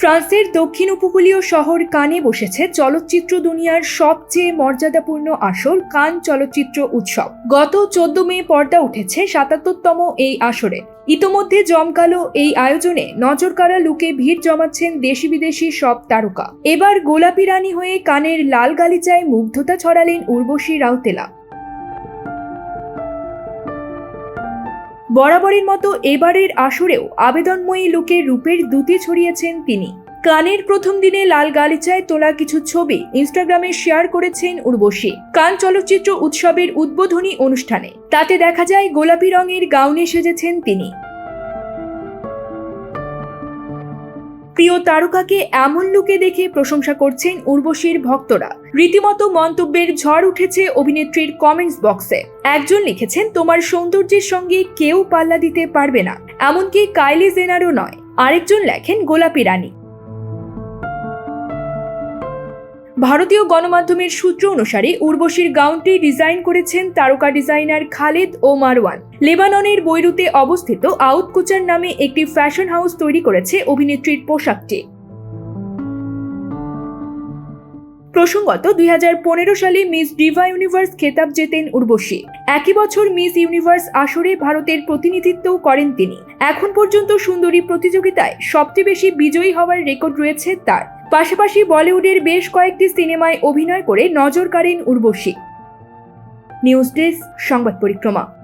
ফ্রান্সের দক্ষিণ উপকূলীয় শহর কানে বসেছে চলচ্চিত্র দুনিয়ার সবচেয়ে মর্যাদাপূর্ণ আসর কান চলচ্চিত্র উৎসব। গত চোদ্দ মে পর্দা উঠেছে সাতাত্তরতম এই আসরে। ইতোমধ্যে জমকালো এই আয়োজনে নজরকাড়া লুকে ভিড় জমাচ্ছেন দেশি বিদেশি সব তারকা। এবার গোলাপি রানী হয়ে কানের লাল গালিচায় মুগ্ধতা ছড়ালেন উর্বশী রাউতেলা। বরাবরের মতো এবারের আসরেও আবেদনময়ী লোকের রূপের দুতি ছড়িয়েছেন তিনি। কানের প্রথম দিনে লাল গালিচায় তোলা কিছু ছবি ইনস্টাগ্রামে শেয়ার করেছেন উর্বশী। কান চলচ্চিত্র উৎসবের উদ্বোধনী অনুষ্ঠানে। তাতে দেখা যায়, গোলাপি রঙের গাউনে সেজেছেন তিনি। প্রিয় তারকাকে এমন লুকে দেখে প্রশংসা করছেন উর্বশীর ভক্তরা। রীতিমতো মন্তব্যের ঝড় উঠেছে অভিনেত্রীর কমেন্টস বক্সে একজন লিখেছেন, তোমার সৌন্দর্যের সঙ্গে কেউ পাল্লা দিতে পারবে না। এমনকি কাইলি জেনারও নয়। আরেকজন লেখেন, গোলাপি রানী। ভারতীয় গণমাধ্যমের সূত্র অনুসারে উর্বশীর গাউনটি ডিজাইন করেছেন তারকা ডিজাইনার খালেদ ও মারওয়ান। লেবাননের বৈরুতে অবস্থিত আউটকুচার নামে একটি ফ্যাশন হাউস তৈরি করেছে অভিনেত্রীর পোশাকটি। প্রসঙ্গত, দুই হাজার পনেরো সালে মিস ডিভা ইউনিভার্স খেতাব জেতেন উর্বশী। একই বছর মিস ইউনিভার্স আসরে ভারতের প্রতিনিধিত্বও করেন তিনি। এখন পর্যন্ত সুন্দরী প্রতিযোগিতায় সবচেয়ে বেশি বিজয়ী হওয়ার রেকর্ড রয়েছে তার। পাশাপাশি বলিউডের বেশ কয়েকটি সিনেমায় অভিনয় করে নজর কাড়েন উর্বশী। নিউজ ডেস্ক সংবাদ পরিক্রমা।